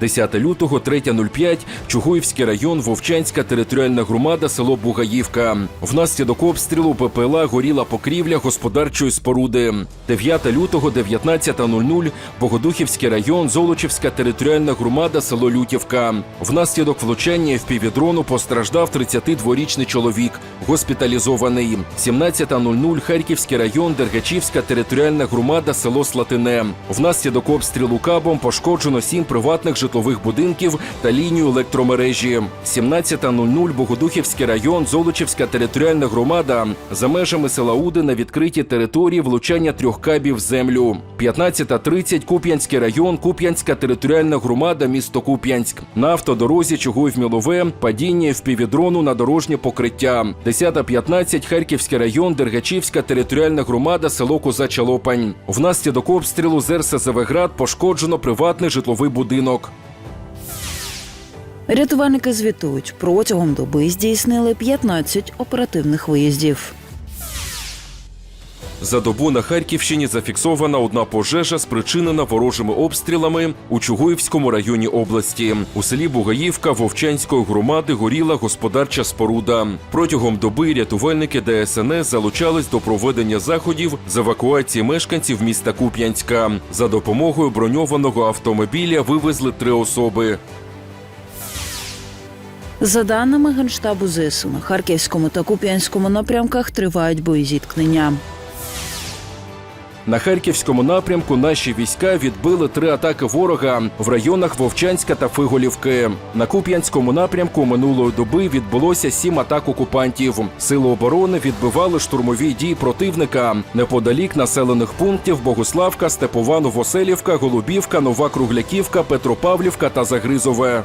10 лютого, 3.05, Чугуївський район, Вовчанська територіальна громада, село Бугаївка. Внаслідок обстрілу ППЛА горіла покрівля господарчої споруди. 9 лютого, 19.00, Богодухівський район, Золочівська територіальна громада, село Лютівка. Внаслідок влучання впівдрону постраждав 32-річний чоловік, госпіталізований. 17.00, Харківський район, Дергачівська територіальна громада, село Слатине. Внаслідок обстрілу кабом пошкоджено сім приватних житлових будинків та лінію електромережі. 17.00 Богодухівський район, Золочівська територіальна громада. За межами села Уди на відкритій території влучання трьох кабів в землю. 15.30 Куп'янський район, Куп'янська територіальна громада, місто Куп'янськ. На автодорозі Чугуїв Мілове падіння впівдрону на дорожнє покриття. 10.15 Харківський район, Дергачівська територіальна громада, село Козача Лопань. Внаслідок обстрілу з РСЗВ пошкоджено приватний житловий будинок. Рятувальники звітують, протягом доби здійснили 15 оперативних виїздів. За добу на Харківщині зафіксована одна пожежа, спричинена ворожими обстрілами у Чугуївському районі області. У селі Бугаївка Вовчанської громади горіла господарча споруда. Протягом доби рятувальники ДСНС залучались до проведення заходів з евакуації мешканців міста Куп'янська. За допомогою броньованого автомобіля вивезли три особи. За даними Генштабу ЗСУ, на Харківському та Куп'янському напрямках тривають боєзіткнення. На харківському напрямку наші війська відбили три атаки ворога в районах Вовчанська та Фиголівки. На Куп'янському напрямку минулої доби відбулося сім атак окупантів. Сили оборони відбивали штурмові дії противника неподалік населених пунктів Богуславка, Степова, Новоселівка, Голубівка, Нова Кругляківка, Петропавлівка та Загризове.